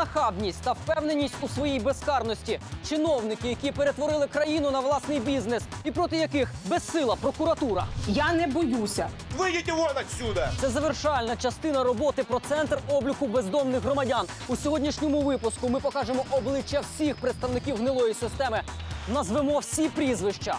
нахабність та впевненість у своїй безкарності. Чиновники, які перетворили країну на власний бізнес, і проти яких безсила прокуратура. Я не боюся. Выйдите вон отсюда! Це завершальна частина роботи про центр обліку бездомних громадян. У сьогоднішньому випуску ми покажемо обличчя всіх представників гнилої системи. Назвемо всі прізвища.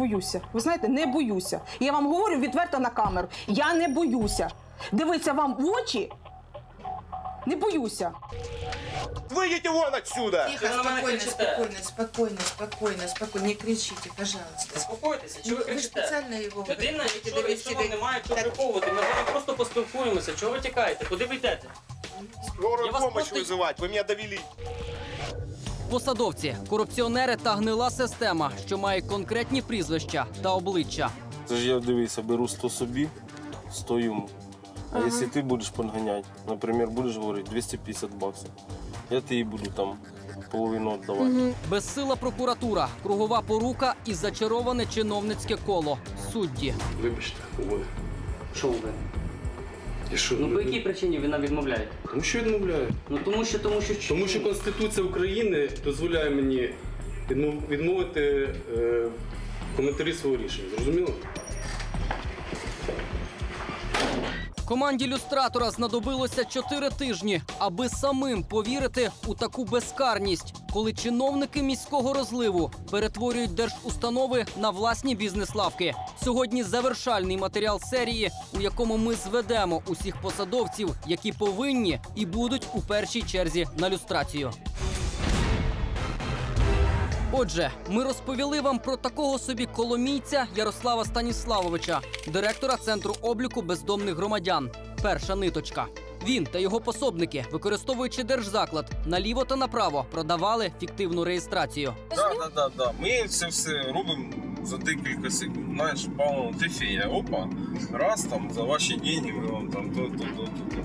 боюся. Ви знаєте, не боюся. Я вам говорю відверто на камеру. Я не боюся. Дивитися вам в очі. Не боюся. Выйдите вон отсюда! Тихо, спокойно, спокойно, спокойно, спокойно, спокойно. Не кричите, пожалуйста. Заспокойтеся, чого ви Вы же кричите? специально его... Людина, хотите якщо довести від цього до- немає чого Так, приховувати, ми з вами просто поспілкуємося. Чого ви тікаєте? Куди ви йдете? Скорую Я вас помощь просто- вызывать, вы меня довели. Посадовці, корупціонери та гнила система, що має конкретні прізвища та обличчя. Це ж я дивися, беру 100 собі, 100 йому. А якщо ти будеш подганяти, наприклад, будеш говорити 250 баксів, я тобі буду там половину віддавати. Безсила прокуратура, кругова порука і зачароване чиновницьке коло. Судді. Вибачте. Що ви? І що? Ну по якій причині вона відмовляє? Тому що відмовляю. Ну тому що, тому що Тому що Конституція України дозволяє мені відмов- відмовити е, коментарі свого рішення. Зрозуміло? Команді люстратора знадобилося чотири тижні, аби самим повірити у таку безкарність, коли чиновники міського розливу перетворюють держустанови на власні бізнес-лавки. Сьогодні завершальний матеріал серії, у якому ми зведемо усіх посадовців, які повинні і будуть у першій черзі на люстрацію. Отже, ми розповіли вам про такого собі коломійця Ярослава Станіславовича, директора центру обліку бездомних громадян. Перша ниточка. Він та його пособники, використовуючи держзаклад наліво та направо, продавали фіктивну реєстрацію. Так, так, так, так. Ми це все робимо за декілька секунд. Знаєш, Павло, ти фея, опа, раз там за ваші деньги ми вам там то, то, то, то.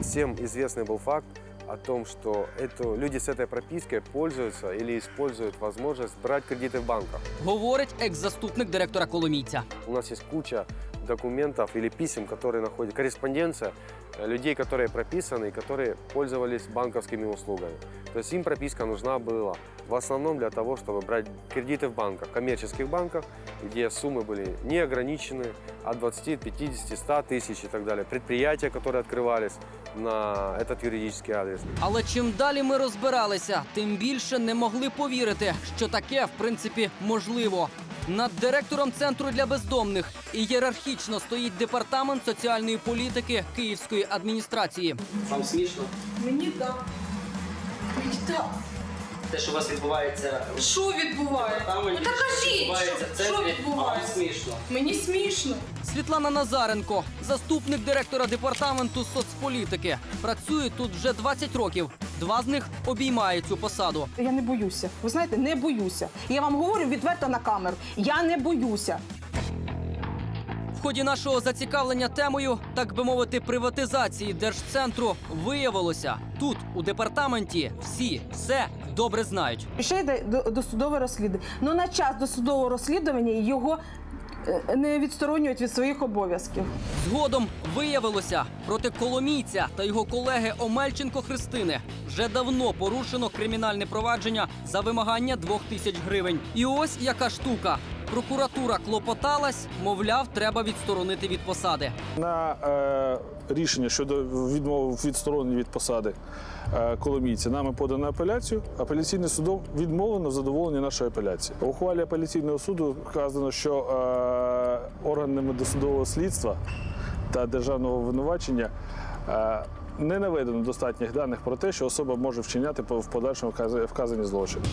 Всем известный был факт о том, что это, люди с этой пропиской пользуются или используют возможность брать кредиты в банках. Говорить екс-заступник директора Коломійця. У нас есть куча документов или писем, которые находят, корреспонденция э, людей, которые прописаны и которые пользовались банковскими услугами. То есть им прописка нужна была в основном для того, чтобы брать кредиты в банках, коммерческих банках, где суммы были не ограничены от 20, 50, 100 тысяч и так далее. Предприятия, которые открывались на этот юридический адрес. Але чим далі ми розбиралися, тим більше не могли повірити, що таке в принципі можливо. Над директором центру для бездомних ієрархічно стоїть департамент соціальної політики Київської адміністрації. вам смішно? Мені так. Мені так. Те, що у вас відбувається в Що відбувається? Ну, так що кажіть, відбувається в що- що центрі, відбувається? вам смішно. Мені смішно. Світлана Назаренко, заступник директора департаменту соцполітики, працює тут вже 20 років. Два з них обіймає цю посаду. Я не боюся. Ви знаєте, не боюся. Я вам говорю відверто на камеру. Я не боюся. Ході нашого зацікавлення темою, так би мовити, приватизації держцентру виявилося тут, у департаменті, всі все добре знають. Ще йде досудове розслідування. Ну на час досудового розслідування його е, не відсторонюють від своїх обов'язків. Згодом виявилося, проти Коломійця та його колеги Омельченко Христини вже давно порушено кримінальне провадження за вимагання двох тисяч гривень. І ось яка штука. Прокуратура клопоталась, мовляв, треба відсторонити від посади. На е, рішення щодо відмови відсторонення від посади е, коломійця нами подано апеляцію. Апеляційним судом відмовлено в задоволенні нашої апеляції. У ухвалі апеляційного суду вказано, що е, органами досудового слідства та державного винувачення е, не наведено достатніх даних про те, що особа може вчиняти в подальшому вказа- вказані злочини.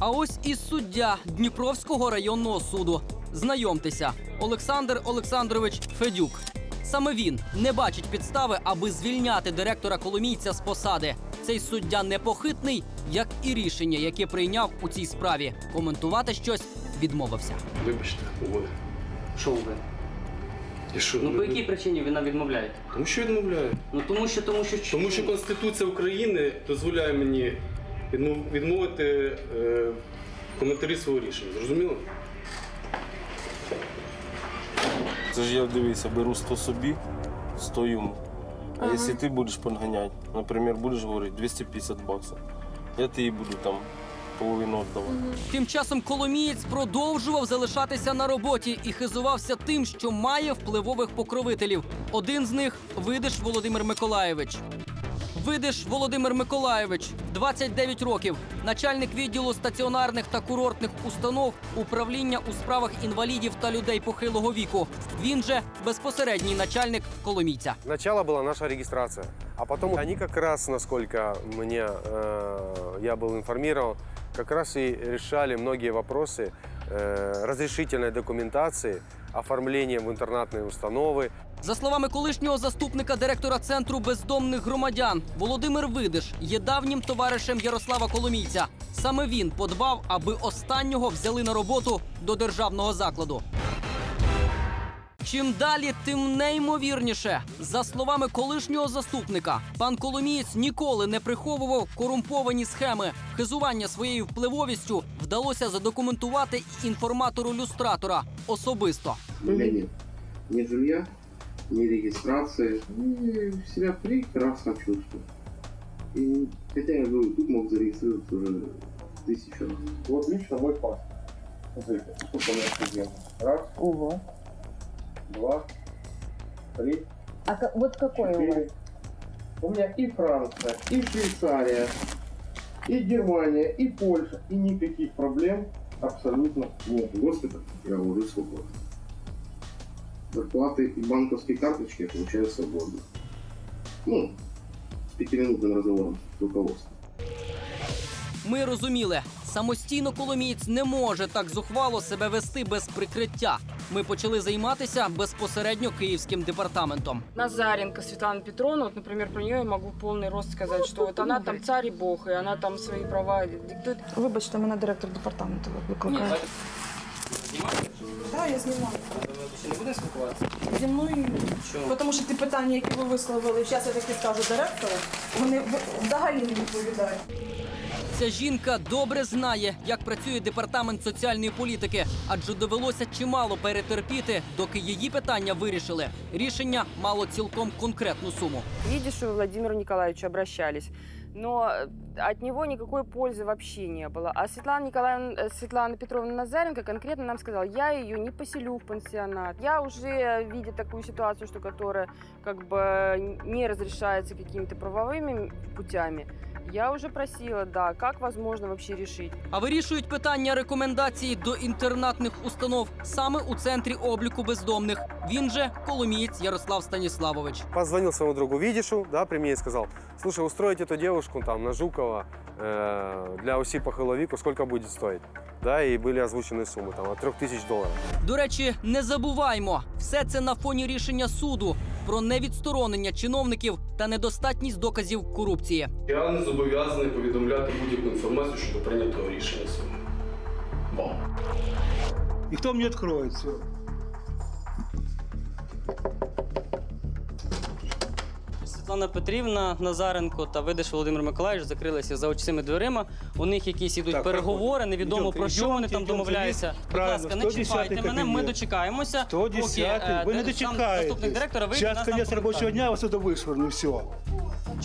А ось і суддя Дніпровського районного суду. Знайомтеся, Олександр Олександрович Федюк. Саме він не бачить підстави, аби звільняти директора Коломійця з посади. Цей суддя непохитний, як і рішення, яке прийняв у цій справі. Коментувати щось відмовився. Вибачте, уволю. Що ви? І що? Ну по якій причині ви нам відмовляєте? Тому що відмовляю. Ну тому що, тому що Тому що Конституція України дозволяє мені відмовити е, коментарі свого рішення. Зрозуміло? Це ж я дивися, беру 100 собі, 100 йому. А якщо ти будеш подганяти, наприклад, будеш говорити 250 баксів, я тобі буду там половину віддавати. Тим часом Коломієць продовжував залишатися на роботі і хизувався тим, що має впливових покровителів. Один з них видиш Володимир Миколаєвич. Видиш Володимир Миколаєвич, 29 років, начальник відділу стаціонарних та курортних установ управління у справах інвалідів та людей похилого віку. Він же безпосередній начальник Коломійця. Сначала была наша регистрация, а потом они как раз, насколько мне э, я был информирован, как раз и решали многие вопросы э, разрешительной документации, оформления в интернатные установы, За словами колишнього заступника директора центру бездомних громадян, Володимир Видиш є давнім товаришем Ярослава Коломійця. Саме він подбав, аби останнього взяли на роботу до державного закладу. Чим далі, тим неймовірніше. За словами колишнього заступника, пан Коломієць ніколи не приховував корумповані схеми. Хизування своєю впливовістю вдалося задокументувати інформатору люстратора особисто. Нет жилья, ни регистрации. И себя прекрасно чувствую. И хотя я говорю, тут мог зарегистрироваться уже тысячу раз. Вот лично мой паспорт. Смотрите, сколько у меня студентов. Раз, Ого. два, три, А ка- вот какой у вас? четыре. У меня и Франция, и Швейцария, и Германия, и Польша. И никаких проблем абсолютно нет. Госпиталь я уже свободен. Зарплаты и банковские карточки я получаю свободно. Ну, с пятиминутным разговором с руководством. Ми розуміли, самостійно коломієць не може так зухвало себе вести без прикриття. Ми почали займатися безпосередньо київським департаментом. Назаренко Светлана Петровна, вот, например, про нее я могу в полный рост сказать, что вот она там царь и бог, и она там свои права диктует. Вибачте, мене директор департаменту викликає. Так, я знімаю. Ще не будемо спілкуватися? Зі мною Чому? тому що ті питання, які ви висловили, зараз я таки скажу директору, вони взагалі не відповідають. Ця жінка добре знає, як працює департамент соціальної політики, адже довелося чимало перетерпіти, доки її питання вирішили. Рішення мало цілком конкретну суму. Видишь, у Владимира Николаевича обращались, но э, от него никакой пользы вообще не было. А Светлана, Николаевна, э, Светлана Петровна Назаренко конкретно нам сказала, я ее не поселю в пансионат. Я уже, видя такую ситуацию, что которая как бы не разрешается какими-то правовыми путями, я уже просила, да, как возможно вообще решить. А вирішують питання рекомендації до інтернатних установ саме у центрі обліку бездомних. Він же коломієць Ярослав Станіславович. Позвонил своему другу Видишу, да, при мне и сказал, слушай, устроить эту девушку там на Жукова э, для УСИ по Хиловику сколько будет стоить? Да, и были озвучены суммы там от 3000 долларов. До речі, не забуваймо, все це на фоні рішення суду про невідсторонення чиновників та недостатність доказів корупції. Я не зобов'язаний повідомляти будь-яку інформацію щодо прийнятого рішення. Вам. И кто мне откроет все? Світлана Петрівна Назаренко та видиш Володимир Миколаївич закрилися за очима дверима. У них якісь ідуть Так, переговори, невідомо Ідемте, про що вони ідемте, там ідемте, домовляються. є. Будь Правильно, ласка, не 110-й чіпайте мене, ми кабінет. дочекаємося. 110 е, Вы не де- сам дочекаетесь. Заступник директора вийде Сейчас нас там конец рабочего повертає. дня, я вас сюда вышвырну, все.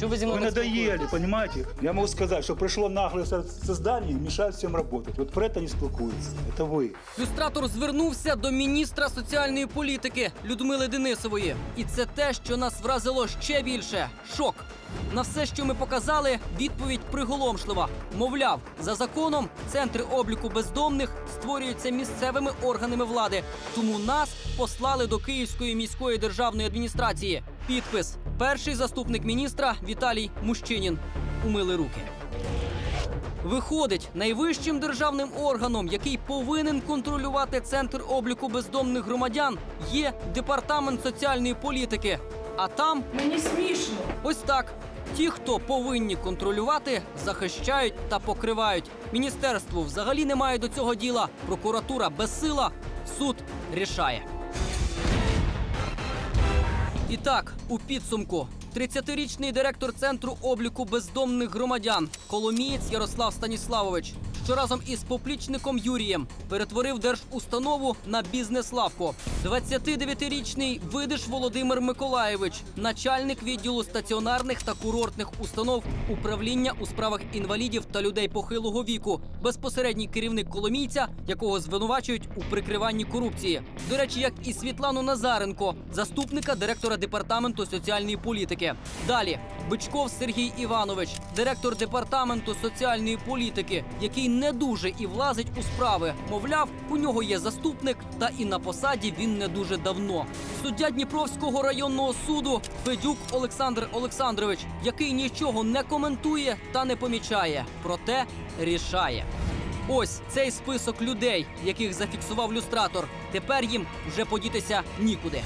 Чого ви зі Вы мною так надоели, спілкуєтесь? понимаете? Я могу сказать, что пришло наглое со- создание и мешает всем работать. Вот про это не спілкуются. Это вы. Люстратор звернувся до міністра соціальної політики Людмили Денисової. І це те, що нас вразило ще більше шок. На все, що ми показали, відповідь приголомшлива. Мовляв, за законом центри обліку бездомних створюються місцевими органами влади. Тому нас послали до Київської міської державної адміністрації. Підпис: перший заступник міністра Віталій Мущинін. Умили руки. Виходить, найвищим державним органом, який повинен контролювати центр обліку бездомних громадян, є департамент соціальної політики. А там Мені смішно. ось так. Ті, хто повинні контролювати, захищають та покривають. Міністерству взагалі немає до цього діла. Прокуратура безсила, суд рішає. І так, у підсумку. 30-річний директор центру обліку бездомних громадян Коломієць Ярослав Станіславович, що разом із поплічником Юрієм перетворив держустанову на бізнес-лавку. 29-річний видиш Володимир Миколаєвич, начальник відділу стаціонарних та курортних установ управління у справах інвалідів та людей похилого віку, безпосередній керівник Коломійця, якого звинувачують у прикриванні корупції. До речі, як і Світлану Назаренко, заступника директора департаменту соціальної політики. Далі Бичков Сергій Іванович, директор департаменту соціальної політики, який не дуже і влазить у справи. Мовляв, у нього є заступник, та і на посаді він не дуже давно. Суддя Дніпровського районного суду Федюк Олександр Олександрович, який нічого не коментує та не помічає, проте рішає. Ось цей список людей, яких зафіксував люстратор. Тепер їм вже подітися нікуди.